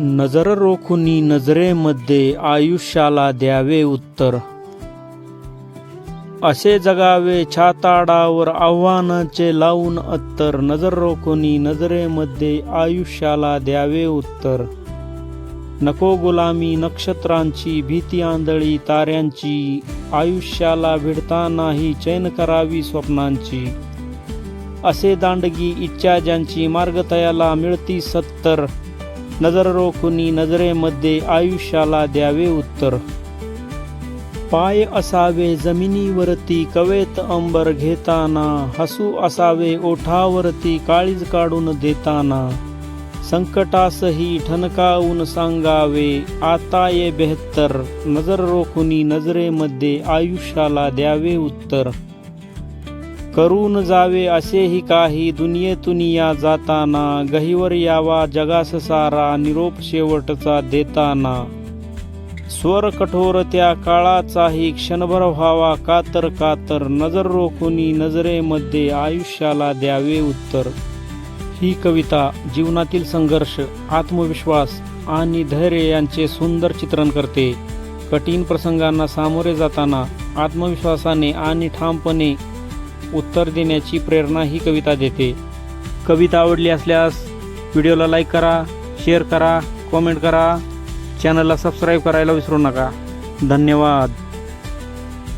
नजर रोखुनी नजरेमध्ये आयुष्याला द्यावे उत्तर. असे जगावे छाताडावर आव्हानाचे लावून अत्तर. नजर रोखुनी नजरेमध्ये आयुष्याला द्यावे उत्तर. नको गुलामी नक्षत्रांची भीती आंधळी ताऱ्यांची आयुष्याला भिडतानाही चैन करावी स्वप्नांची. असे दांडगी इच्छा ज्यांची मार्गतयाला मिळती सत्तर. नजर रोखुनी नजरेमध्ये आयुष्याला द्यावे उत्तर. पाय असावे जमिनीवरती कवेत अंबर घेताना हसू असावे ओठावरती काळीज काढून देताना. संकटासही ठणकावून सांगावे आता ये बेहत्तर. नजर रोखुनी नजरेमध्ये आयुष्याला द्यावे उत्तर. करून जावे असेही काही दुनियेतून या जाताना गहीवर यावा जगास सारा निरोप शेवटचा देताना. स्वर कठोर त्या काळाचाही क्षणभर व्हावा कातर कातर नजर रोखुनी नजरेमध्ये आयुष्याला द्यावे उत्तर. ही कविता जीवनातील संघर्ष आत्मविश्वास आणि धैर्य यांचे सुंदर चित्रण करते. कठीण प्रसंगांना सामोरे जाताना आत्मविश्वासाने आणि ठामपणे उत्तर देण्याची प्रेरणा ही कविता देते. कविता आवडली असल्यास व्हिडिओला लाईक करा शेअर करा कॉमेंट करा. चॅनलला सबस्क्राईब करायला विसरू नका. धन्यवाद.